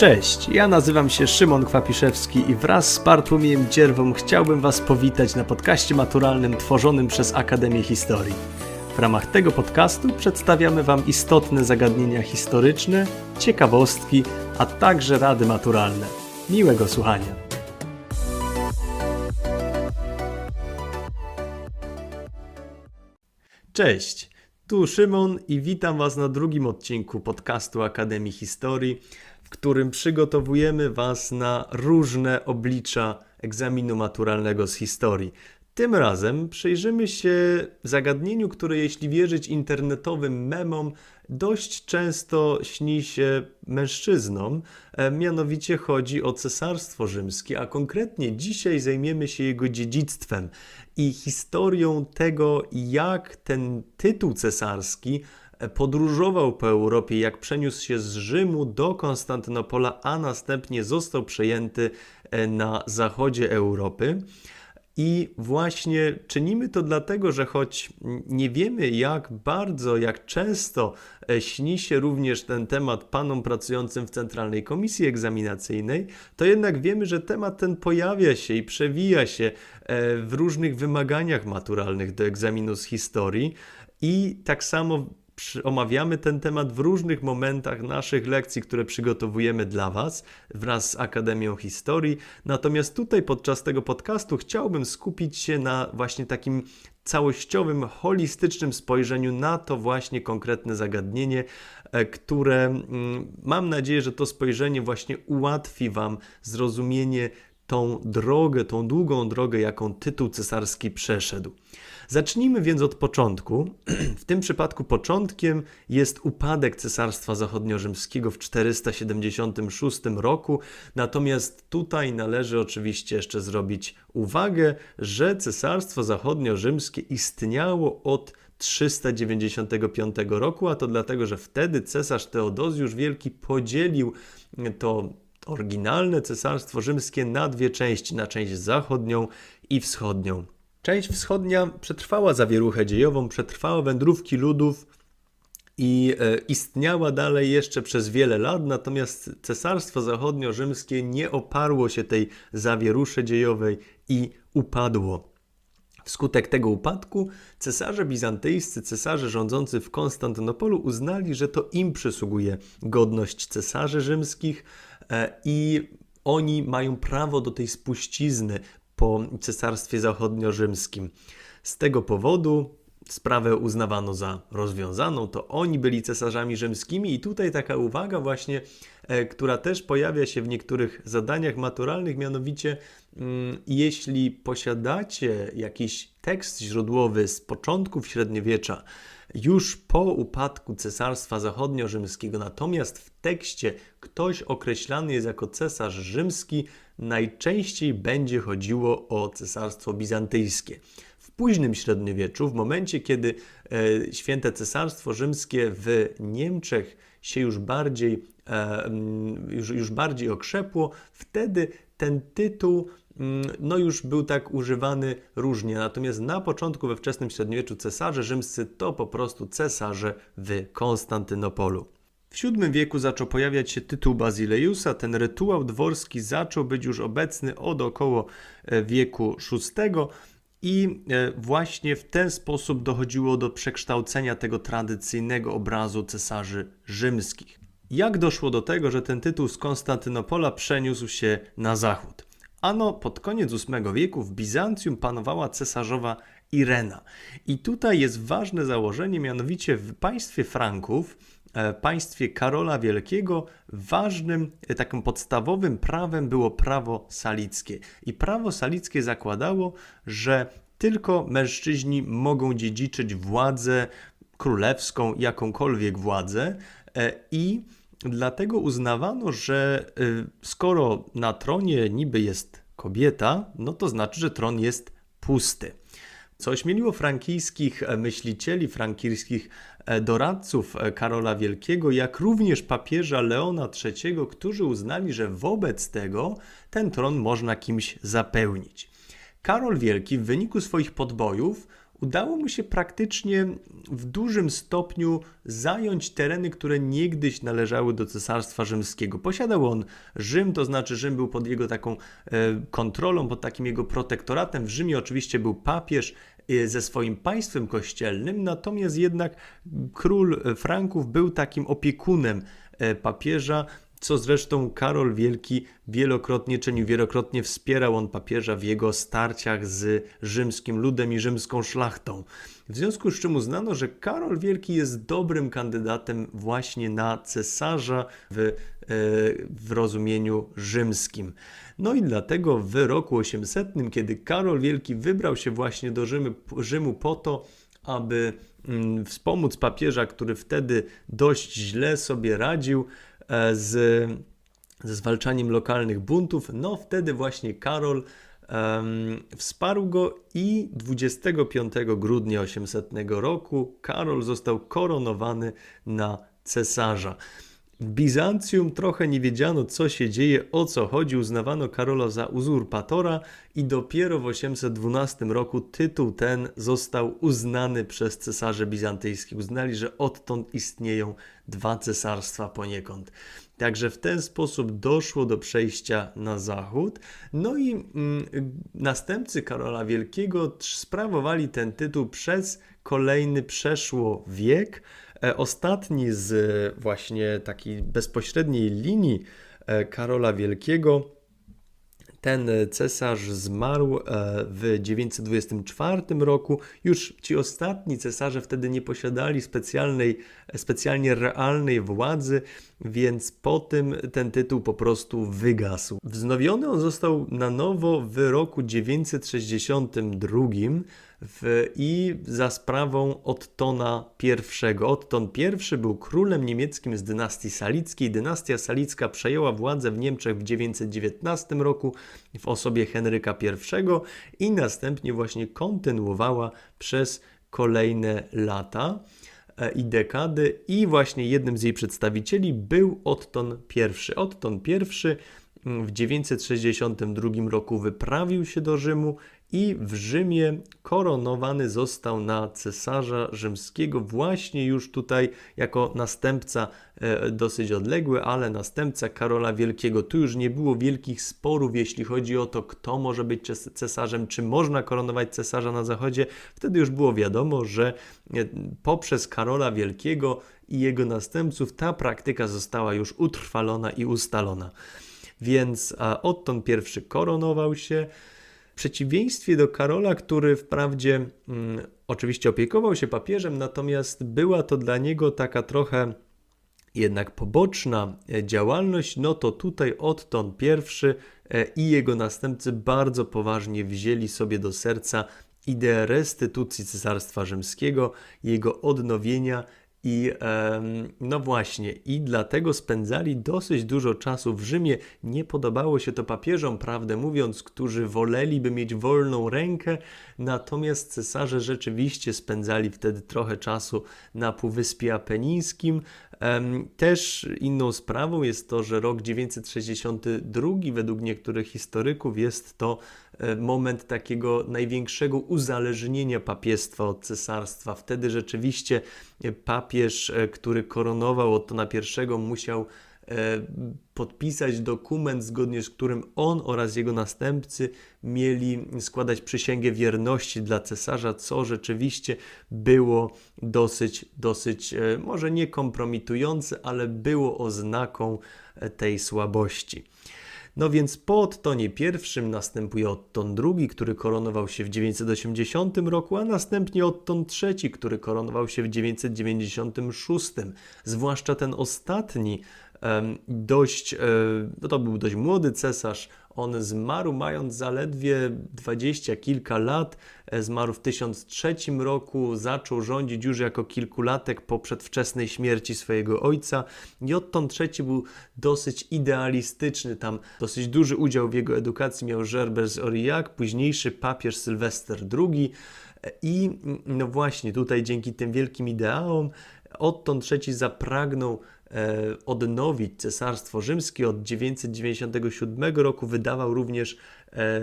Cześć, ja nazywam się Szymon Kwapiszewski i wraz z Bartłomiejem Dzierwą chciałbym Was powitać na podcaście maturalnym tworzonym przez Akademię Historii. W ramach tego podcastu przedstawiamy Wam istotne zagadnienia historyczne, ciekawostki, a także rady maturalne. Miłego słuchania. Cześć, tu Szymon i witam Was na drugim odcinku podcastu Akademii Historii, w którym przygotowujemy Was na różne oblicza egzaminu maturalnego z historii. Tym razem przyjrzymy się zagadnieniu, które jeśli wierzyć internetowym memom, dość często śni się mężczyznom, e, mianowicie chodzi o Cesarstwo Rzymskie, a konkretnie dzisiaj zajmiemy się jego dziedzictwem i historią tego, jak ten tytuł cesarski podróżował po Europie, jak przeniósł się z Rzymu do Konstantynopola, a następnie został przejęty e, na zachodzie Europy. I właśnie czynimy to dlatego, że choć nie wiemy, jak bardzo, jak często e, śni się również ten temat panom pracującym w Centralnej Komisji Egzaminacyjnej, to jednak wiemy, że temat ten pojawia się i przewija się e, w różnych wymaganiach maturalnych do egzaminu z historii. I tak samo omawiamy ten temat w różnych momentach naszych lekcji, które przygotowujemy dla Was wraz z Akademią Historii. Natomiast tutaj podczas tego podcastu chciałbym skupić się na właśnie takim całościowym, holistycznym spojrzeniu na to właśnie konkretne zagadnienie, e, które mm, mam nadzieję, że to spojrzenie właśnie ułatwi Wam zrozumienie tą drogę, tą długą drogę, jaką tytuł cesarski przeszedł. Zacznijmy więc od początku. W tym przypadku początkiem jest upadek Cesarstwa Zachodniorzymskiego w 476 roku. Natomiast tutaj należy oczywiście jeszcze zrobić uwagę, że Cesarstwo Zachodniorzymskie istniało od 395 roku, a to dlatego, że wtedy cesarz Teodozjusz Wielki podzielił to oryginalne cesarstwo rzymskie na dwie części, na część zachodnią i wschodnią. Część wschodnia przetrwała zawieruchę dziejową, przetrwała wędrówki ludów i e, istniała dalej jeszcze przez wiele lat, natomiast Cesarstwo Zachodnio-Rzymskie nie oparło się tej zawieruszy dziejowej i upadło. Wskutek tego upadku cesarze bizantyjscy, cesarze rządzący w Konstantynopolu uznali, że to im przysługuje godność cesarzy rzymskich i oni mają prawo do tej spuścizny, po Cesarstwie Zachodnio-Rzymskim. Z tego powodu sprawę uznawano za rozwiązaną, to oni byli cesarzami rzymskimi i tutaj taka uwaga właśnie, e, która też pojawia się w niektórych zadaniach maturalnych, mianowicie mm, jeśli posiadacie jakiś tekst źródłowy z początków średniowiecza, już po upadku Cesarstwa Zachodnio-Rzymskiego, natomiast w tekście ktoś określany jest jako cesarz rzymski, najczęściej będzie chodziło o Cesarstwo Bizantyjskie. W późnym średniowieczu, w momencie kiedy e, święte Cesarstwo Rzymskie w Niemczech się już bardziej, e, już, już bardziej okrzepło, wtedy ten tytuł mm, no już był tak używany różnie. Natomiast na początku we wczesnym średniowieczu cesarze rzymscy to po prostu cesarze w Konstantynopolu. W VII wieku zaczął pojawiać się tytuł Bazyleusa. Ten rytuał dworski zaczął być już obecny od około e, wieku VI i e, właśnie w ten sposób dochodziło do przekształcenia tego tradycyjnego obrazu cesarzy rzymskich. Jak doszło do tego, że ten tytuł z Konstantynopola przeniósł się na zachód? Ano, pod koniec VIII wieku w Bizancjum panowała cesarzowa Irena. I tutaj jest ważne założenie, mianowicie w państwie Franków E, państwie Karola Wielkiego ważnym, e, takim podstawowym prawem było prawo salickie. I prawo salickie zakładało, że tylko mężczyźni mogą dziedziczyć władzę królewską, jakąkolwiek władzę e, i dlatego uznawano, że skoro na tronie niby jest kobieta, no to znaczy, że tron jest pusty co ośmieliło frankijskich myślicieli, frankijskich E, doradców e, Karola Wielkiego, jak również papieża Leona III, którzy uznali, że wobec tego ten tron można kimś zapełnić. Karol Wielki w wyniku swoich podbojów udało mu się praktycznie w dużym stopniu zająć tereny, które niegdyś należały do Cesarstwa Rzymskiego. Posiadał on Rzym, to znaczy Rzym był pod jego taką e, kontrolą, pod takim jego protektoratem. W Rzymie oczywiście był papież, e, ze swoim państwem kościelnym, natomiast jednak król Franków był takim opiekunem e, papieża, co zresztą Karol Wielki wielokrotnie czynił, wielokrotnie wspierał on papieża w jego starciach z rzymskim ludem i rzymską szlachtą. W związku z czym uznano, że Karol Wielki jest dobrym kandydatem właśnie na cesarza w, e, w rozumieniu rzymskim. No i dlatego w roku 800, kiedy Karol Wielki wybrał się właśnie do Rzymu, po to, aby mm, wspomóc papieża, który wtedy dość źle sobie radził, z, ze zwalczaniem lokalnych buntów, no wtedy właśnie Karol um, wsparł go i 25 grudnia 800 roku Karol został koronowany na cesarza. W Bizancjum trochę nie wiedziano, co się dzieje, o co chodzi. Uznawano Karola za uzurpatora i dopiero w 812 roku tytuł ten został uznany przez cesarze bizantyjskich. Uznali, że odtąd istnieją dwa cesarstwa poniekąd. Także w ten sposób doszło do przejścia na zachód. No i mm, następcy Karola Wielkiego sprawowali ten tytuł przez kolejny przeszło wiek. E, ostatni z właśnie takiej bezpośredniej linii e, Karola Wielkiego ten cesarz zmarł e, w 924 roku. Już ci ostatni cesarze wtedy nie posiadali specjalnej, specjalnie realnej władzy, więc po tym ten tytuł po prostu wygasł. Wznowiony on został na nowo w roku 962 w, i za sprawą Ottona I. Otton I był królem niemieckim z dynastii salickiej. Dynastia salicka przejęła władzę w Niemczech w 919 roku w osobie Henryka I i następnie właśnie kontynuowała przez kolejne lata i dekady i właśnie jednym z jej przedstawicieli był Otton I. Otton I w 962 roku wyprawił się do Rzymu i w Rzymie koronowany został na cesarza rzymskiego, właśnie już tutaj jako następca e, dosyć odległy, ale następca Karola Wielkiego. Tu już nie było wielkich sporów, jeśli chodzi o to, kto może być cesarzem, czy można koronować cesarza na zachodzie. Wtedy już było wiadomo, że e, poprzez Karola Wielkiego i jego następców ta praktyka została już utrwalona i ustalona. Więc odtąd pierwszy koronował się przeciwieństwie do Karola, który wprawdzie mm, oczywiście opiekował się papieżem, natomiast była to dla niego taka trochę jednak poboczna e, działalność, no to tutaj Otton I e, i jego następcy bardzo poważnie wzięli sobie do serca ideę restytucji Cesarstwa Rzymskiego, jego odnowienia i no właśnie, i dlatego spędzali dosyć dużo czasu w Rzymie. Nie podobało się to papieżom, prawdę mówiąc, którzy woleliby mieć wolną rękę, natomiast cesarze rzeczywiście spędzali wtedy trochę czasu na Półwyspie Apenińskim. Też inną sprawą jest to, że rok 962 według niektórych historyków jest to E, moment takiego największego uzależnienia papiestwa od cesarstwa. Wtedy rzeczywiście papież, e, który koronował Ottona I, musiał podpisać dokument, zgodnie z którym on oraz jego następcy mieli składać przysięgę wierności dla cesarza, co rzeczywiście było dosyć, dosyć może nie kompromitujące, ale było oznaką tej słabości. No więc po Ottonie I następuje Otton II, który koronował się w 980 roku, a następnie Otton III, który koronował się w 996. Zwłaszcza ten ostatni dość, e, no to był dość młody cesarz, on zmarł mając zaledwie dwadzieścia kilka lat, e, zmarł w 1003 roku, zaczął rządzić już jako kilkulatek po przedwczesnej śmierci swojego ojca. I Otton III był dosyć idealistyczny, tam dosyć duży udział w jego edukacji miał Gerbert z Aurillac, późniejszy papież Sylwester II. E, I no właśnie tutaj dzięki tym wielkim ideałom Otton III zapragnął odnowić Cesarstwo Rzymskie. Od 997 roku wydawał również e,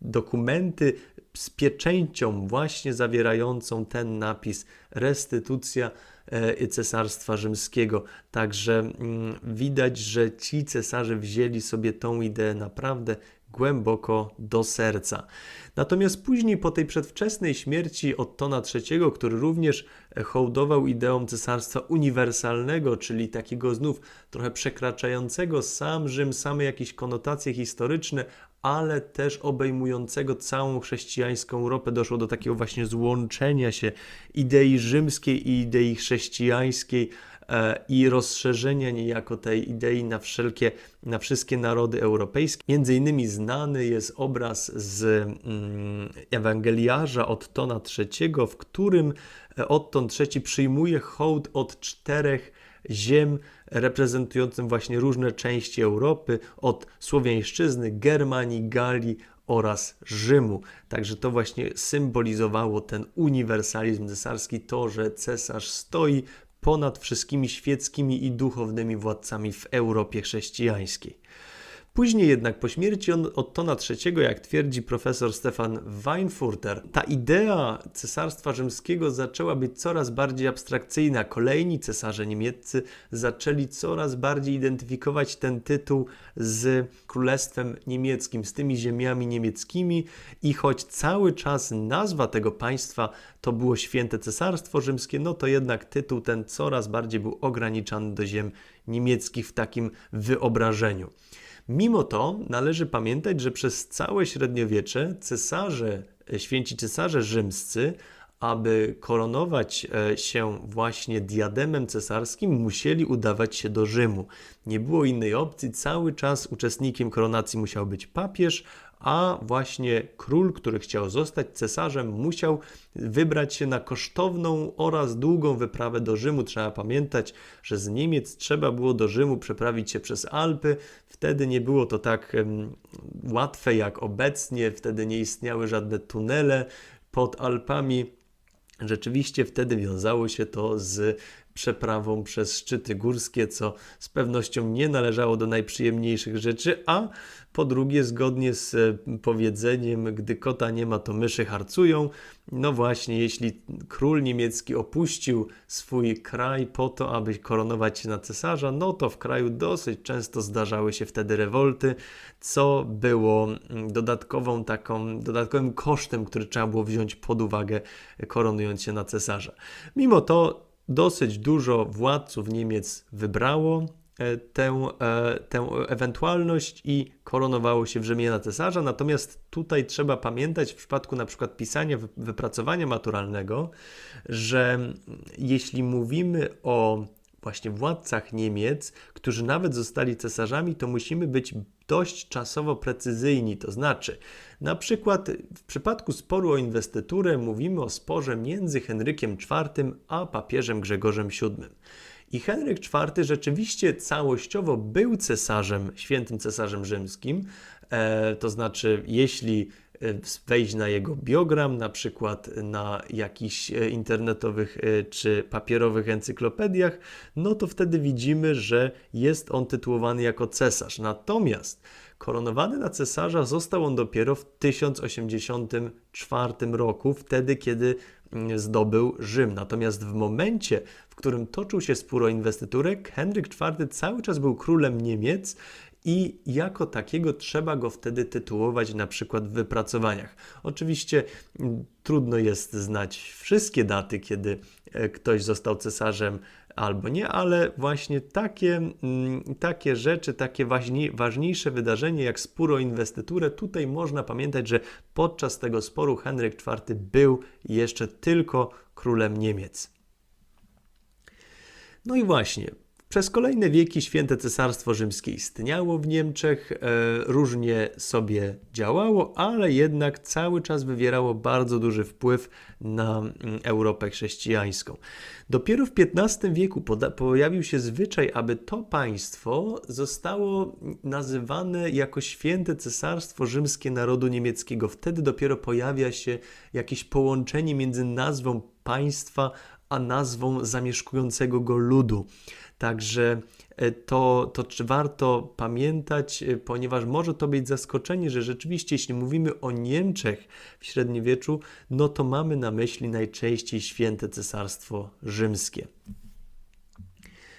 dokumenty z pieczęcią właśnie zawierającą ten napis restytucja e, Cesarstwa Rzymskiego. Także mm, widać, że ci cesarze wzięli sobie tą ideę naprawdę głęboko do serca. Natomiast później, po tej przedwczesnej śmierci Ottona III, który również hołdował ideą cesarstwa uniwersalnego, czyli takiego znów trochę przekraczającego sam Rzym, same jakieś konotacje historyczne, ale też obejmującego całą chrześcijańską Europę. Doszło do takiego właśnie złączenia się idei rzymskiej i idei chrześcijańskiej i rozszerzenia niejako tej idei na wszelkie, na wszystkie narody europejskie. Między innymi znany jest obraz z mm, Ewangeliarza Ottona III, w którym Otton III przyjmuje hołd od czterech ziem reprezentującym właśnie różne części Europy, od Słowiańszczyzny, Germanii, Galii oraz Rzymu. Także to właśnie symbolizowało ten uniwersalizm cesarski, to, że cesarz stoi ponad wszystkimi świeckimi i duchownymi władcami w Europie chrześcijańskiej. Później jednak po śmierci Ottona III, jak twierdzi profesor Stefan Weinfurter, ta idea cesarstwa rzymskiego zaczęła być coraz bardziej abstrakcyjna. Kolejni cesarze niemieccy zaczęli coraz bardziej identyfikować ten tytuł z królestwem niemieckim, z tymi ziemiami niemieckimi i choć cały czas nazwa tego państwa to było święte cesarstwo rzymskie, no to jednak tytuł ten coraz bardziej był ograniczany do ziem niemieckich w takim wyobrażeniu. Mimo to należy pamiętać, że przez całe średniowiecze cesarze, e, święci cesarze rzymscy, aby koronować e, się właśnie diademem cesarskim, musieli udawać się do Rzymu. Nie było innej opcji, cały czas uczestnikiem koronacji musiał być papież, a właśnie król, który chciał zostać cesarzem, musiał wybrać się na kosztowną oraz długą wyprawę do Rzymu. Trzeba pamiętać, że z Niemiec trzeba było do Rzymu przeprawić się przez Alpy. Wtedy nie było to tak um, łatwe jak obecnie, wtedy nie istniały żadne tunele pod Alpami. Rzeczywiście wtedy wiązało się to z przeprawą przez szczyty górskie, co z pewnością nie należało do najprzyjemniejszych rzeczy, a po drugie, zgodnie z e, powiedzeniem, gdy kota nie ma, to myszy harcują. No właśnie, jeśli król niemiecki opuścił swój kraj po to, aby koronować się na cesarza, no to w kraju dosyć często zdarzały się wtedy rewolty, co było mm, dodatkową taką, dodatkowym kosztem, który trzeba było wziąć pod uwagę, koronując się na cesarza. Mimo to dosyć dużo władców Niemiec wybrało e, tę, e, tę ewentualność i koronowało się w Rzymie na cesarza. Natomiast tutaj trzeba pamiętać w przypadku na przykład pisania wypracowania maturalnego, że jeśli mówimy o właśnie władcach Niemiec, którzy nawet zostali cesarzami, to musimy być dość czasowo precyzyjni. To znaczy, na przykład w przypadku sporu o inwestyturę mówimy o sporze między Henrykiem IV a papieżem Grzegorzem VII. I Henryk IV rzeczywiście całościowo był cesarzem, świętym cesarzem rzymskim, e, to znaczy, jeśli wejść na jego biogram, na przykład na jakichś e, internetowych e, czy papierowych encyklopediach, no to wtedy widzimy, że jest on tytułowany jako cesarz. Natomiast koronowany na cesarza został on dopiero w 1084 roku, wtedy kiedy mm, zdobył Rzym. Natomiast w momencie, w którym toczył się spór o inwestyturę, Henryk IV cały czas był królem Niemiec i jako takiego trzeba go wtedy tytułować na przykład w wypracowaniach. Oczywiście mm, trudno jest znać wszystkie daty, kiedy e, ktoś został cesarzem albo nie, ale właśnie takie, mm, takie rzeczy, takie ważni, ważniejsze wydarzenie jak spór o inwestyturę, tutaj można pamiętać, że podczas tego sporu Henryk IV był jeszcze tylko królem Niemiec. No i właśnie, przez kolejne wieki święte cesarstwo rzymskie istniało w Niemczech, e, różnie sobie działało, ale jednak cały czas wywierało bardzo duży wpływ na mm, Europę chrześcijańską. Dopiero w XV wieku pojawił się zwyczaj, aby to państwo zostało nazywane jako święte cesarstwo rzymskie narodu niemieckiego. Wtedy dopiero pojawia się jakieś połączenie między nazwą państwa a nazwą zamieszkującego go ludu. Także e, to, to czy warto pamiętać, e, ponieważ może to być zaskoczenie, że rzeczywiście, jeśli mówimy o Niemczech w średniowieczu, no to mamy na myśli najczęściej święte cesarstwo rzymskie.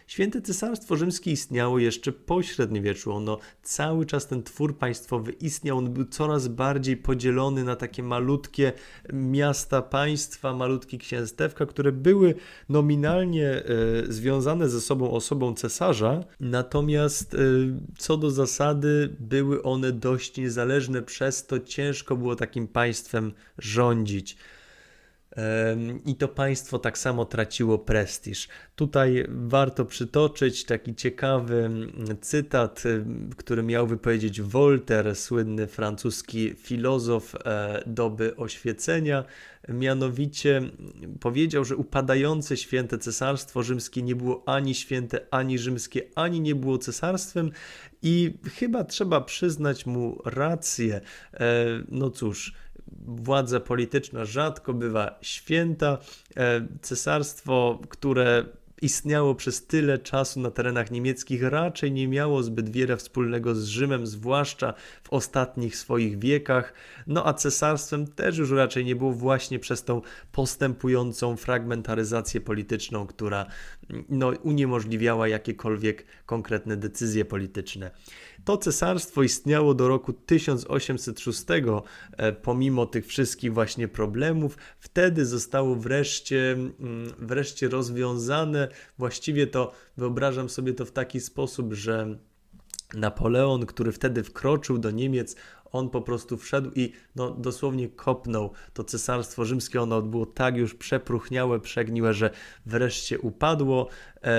Święte Cesarstwo Rzymskie istniało jeszcze po średniowieczu. Ono cały czas ten twór państwowy istniał, on był coraz bardziej podzielony na takie malutkie miasta państwa, malutkie księstewka, które były nominalnie e, związane ze sobą osobą cesarza, natomiast e, co do zasady były one dość niezależne, przez to ciężko było takim państwem rządzić. I to państwo tak samo traciło prestiż. Tutaj warto przytoczyć taki ciekawy mm, cytat, który miał wypowiedzieć Voltaire, słynny francuski filozof e, doby oświecenia. Mianowicie powiedział, że upadające święte cesarstwo rzymskie nie było ani święte, ani rzymskie, ani nie było cesarstwem, i chyba trzeba przyznać mu rację. E, no cóż władza polityczna rzadko bywa święta. E, cesarstwo, które istniało przez tyle czasu na terenach niemieckich, raczej nie miało zbyt wiele wspólnego z Rzymem, zwłaszcza w ostatnich swoich wiekach. No a cesarstwem też już raczej nie było właśnie przez tą postępującą fragmentaryzację polityczną, która no, uniemożliwiała jakiekolwiek konkretne decyzje polityczne. To cesarstwo istniało do roku 1806, e, pomimo tych wszystkich właśnie problemów. Wtedy zostało wreszcie, mm, wreszcie rozwiązane. Właściwie to wyobrażam sobie to w taki sposób, że Napoleon, który wtedy wkroczył do Niemiec, on po prostu wszedł i no, dosłownie kopnął to cesarstwo rzymskie. Ono było tak już przepruchniałe, przegniłe, że wreszcie upadło. E,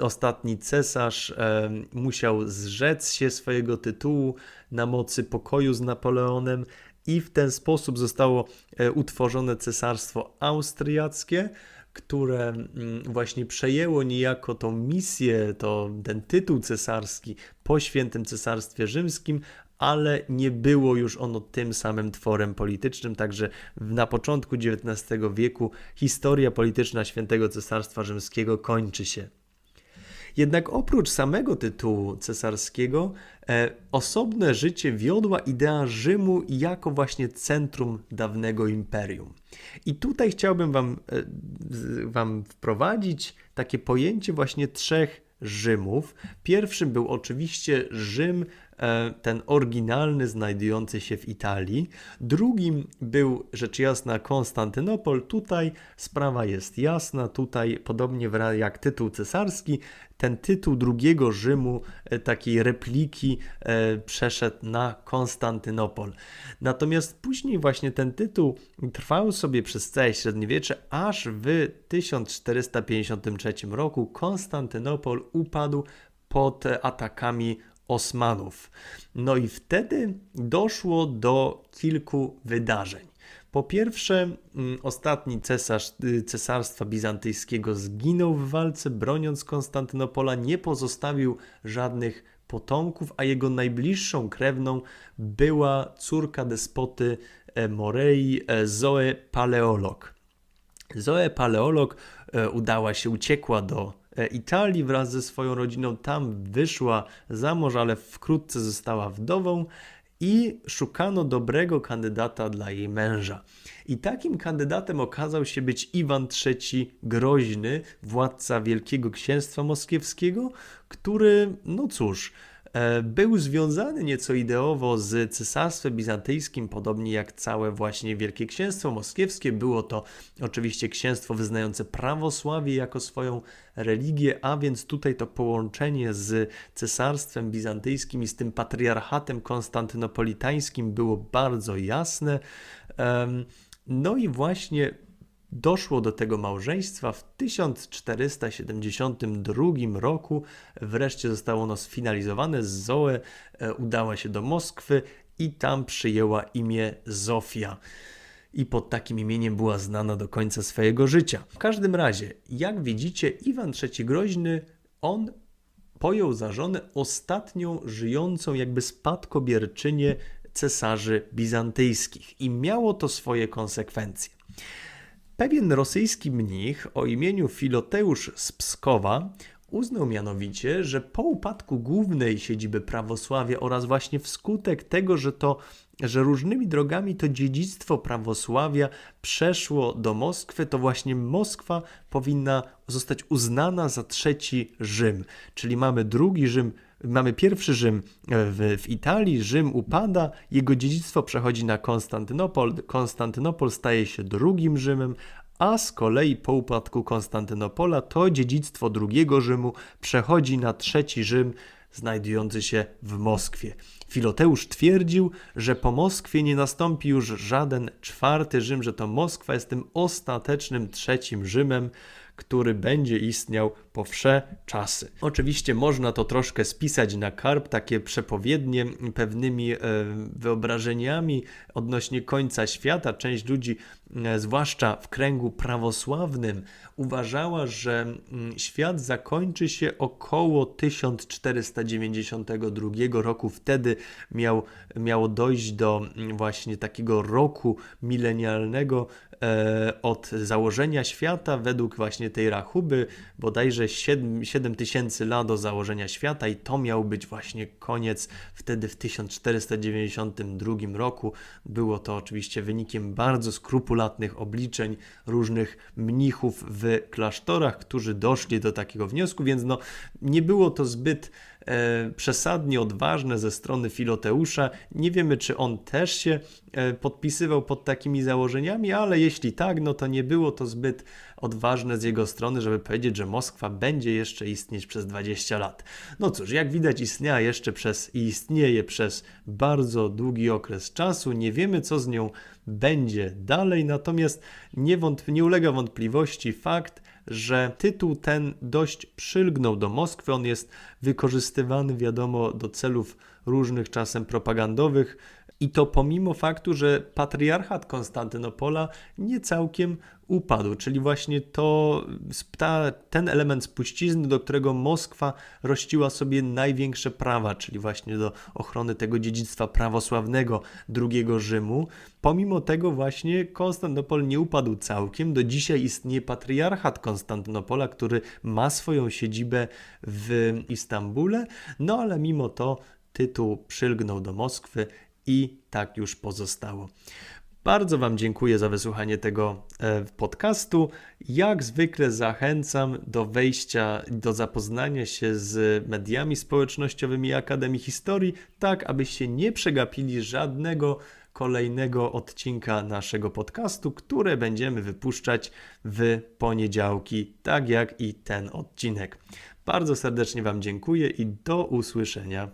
ostatni cesarz e, musiał zrzec się swojego tytułu na mocy pokoju z Napoleonem. I w ten sposób zostało e, utworzone cesarstwo austriackie, które mm, właśnie przejęło niejako tą misję, to, ten tytuł cesarski po świętym cesarstwie rzymskim, ale nie było już ono tym samym tworem politycznym, także na początku XIX wieku historia polityczna Świętego Cesarstwa Rzymskiego kończy się. Jednak oprócz samego tytułu cesarskiego, e, osobne życie wiodła idea Rzymu jako właśnie centrum dawnego imperium. I tutaj chciałbym Wam, e, wam wprowadzić takie pojęcie właśnie trzech Rzymów. Pierwszym był oczywiście Rzym ten oryginalny znajdujący się w Italii. Drugim był rzecz jasna Konstantynopol. Tutaj sprawa jest jasna, tutaj podobnie jak tytuł cesarski, ten tytuł drugiego Rzymu, e, takiej repliki, e, przeszedł na Konstantynopol. Natomiast później właśnie ten tytuł trwał sobie przez całe średniowiecze, aż w 1453 roku Konstantynopol upadł pod atakami Osmanów. No i wtedy doszło do kilku wydarzeń. Po pierwsze, mm, ostatni cesarz y, cesarstwa bizantyjskiego zginął w walce, broniąc Konstantynopola, nie pozostawił żadnych potomków, a jego najbliższą krewną była córka despoty e, Morei, e, Zoe Paleolog. Zoe Paleolog e, udała się, uciekła do Italii wraz ze swoją rodziną. Tam wyszła za mąż, ale wkrótce została wdową i szukano dobrego kandydata dla jej męża. I takim kandydatem okazał się być Iwan III Groźny, władca Wielkiego Księstwa Moskiewskiego, który, no cóż, E, był związany nieco ideowo z Cesarstwem Bizantyjskim, podobnie jak całe właśnie Wielkie Księstwo Moskiewskie. Było to oczywiście księstwo wyznające prawosławie jako swoją religię, a więc tutaj to połączenie z Cesarstwem Bizantyjskim i z tym patriarchatem konstantynopolitańskim było bardzo jasne. No i właśnie Doszło do tego małżeństwa w 1472 roku. Wreszcie zostało ono sfinalizowane. Zoe e, udała się do Moskwy i tam przyjęła imię Zofia. I pod takim imieniem była znana do końca swojego życia. W każdym razie, jak widzicie, Iwan III Groźny, on pojął za żonę ostatnią żyjącą jakby spadkobierczynię cesarzy bizantyjskich i miało to swoje konsekwencje. Pewien rosyjski mnich o imieniu Filoteusz z Pskowa Uznał mianowicie, że po upadku głównej siedziby prawosławia oraz właśnie wskutek tego, że to że różnymi drogami to dziedzictwo prawosławia przeszło do Moskwy, to właśnie Moskwa powinna zostać uznana za trzeci Rzym. Czyli mamy drugi Rzym, mamy pierwszy Rzym w, w Italii, Rzym upada, jego dziedzictwo przechodzi na Konstantynopol, Konstantynopol staje się drugim Rzymem, a z kolei po upadku Konstantynopola to dziedzictwo drugiego Rzymu przechodzi na trzeci Rzym, znajdujący się w Moskwie. Filoteusz twierdził, że po Moskwie nie nastąpi już żaden czwarty Rzym, że to Moskwa jest tym ostatecznym trzecim Rzymem, który będzie istniał po wsze czasy. Oczywiście można to troszkę spisać na karb, takie przepowiednie pewnymi e, wyobrażeniami odnośnie końca świata. Część ludzi, zwłaszcza w kręgu prawosławnym, uważała, że mm, świat zakończy się około 1492 roku. Wtedy miał, miało dojść do mm, właśnie takiego roku milenialnego e, od założenia świata według właśnie tej rachuby, bodajże 7, 7 tysięcy lat do założenia świata i to miał być właśnie koniec wtedy w 1492 roku. Było to oczywiście wynikiem bardzo obliczeń różnych mnichów w klasztorach, którzy doszli do takiego wniosku, więc no, nie było to zbyt przesadnie odważne ze strony Filoteusza. Nie wiemy, czy on też się e, podpisywał pod takimi założeniami, ale jeśli tak, no to nie było to zbyt odważne z jego strony, żeby powiedzieć, że Moskwa będzie jeszcze istnieć przez 20 lat. No cóż, jak widać, istniała jeszcze przez i istnieje przez bardzo długi okres czasu. Nie wiemy, co z nią będzie dalej, natomiast nie, wątp- nie ulega wątpliwości fakt, że tytuł ten dość przylgnął do Moskwy. On jest wykorzystywany, wiadomo, do celów różnych, czasem propagandowych. I to pomimo faktu, że patriarchat Konstantynopola nie całkiem upadł, czyli właśnie to, ta, ten element spuścizny, do którego Moskwa rościła sobie największe prawa, czyli właśnie do ochrony tego dziedzictwa prawosławnego II Rzymu. Pomimo tego właśnie Konstantynopol nie upadł całkiem. Do dzisiaj istnieje patriarchat Konstantynopola, który ma swoją siedzibę w Istambule, no ale mimo to tytuł przylgnął do Moskwy i tak już pozostało. Bardzo Wam dziękuję za wysłuchanie tego e, podcastu. Jak zwykle zachęcam do wejścia, do zapoznania się z mediami społecznościowymi Akademii Historii, tak abyście nie przegapili żadnego kolejnego odcinka naszego podcastu, które będziemy wypuszczać w poniedziałki, tak jak i ten odcinek. Bardzo serdecznie Wam dziękuję i do usłyszenia.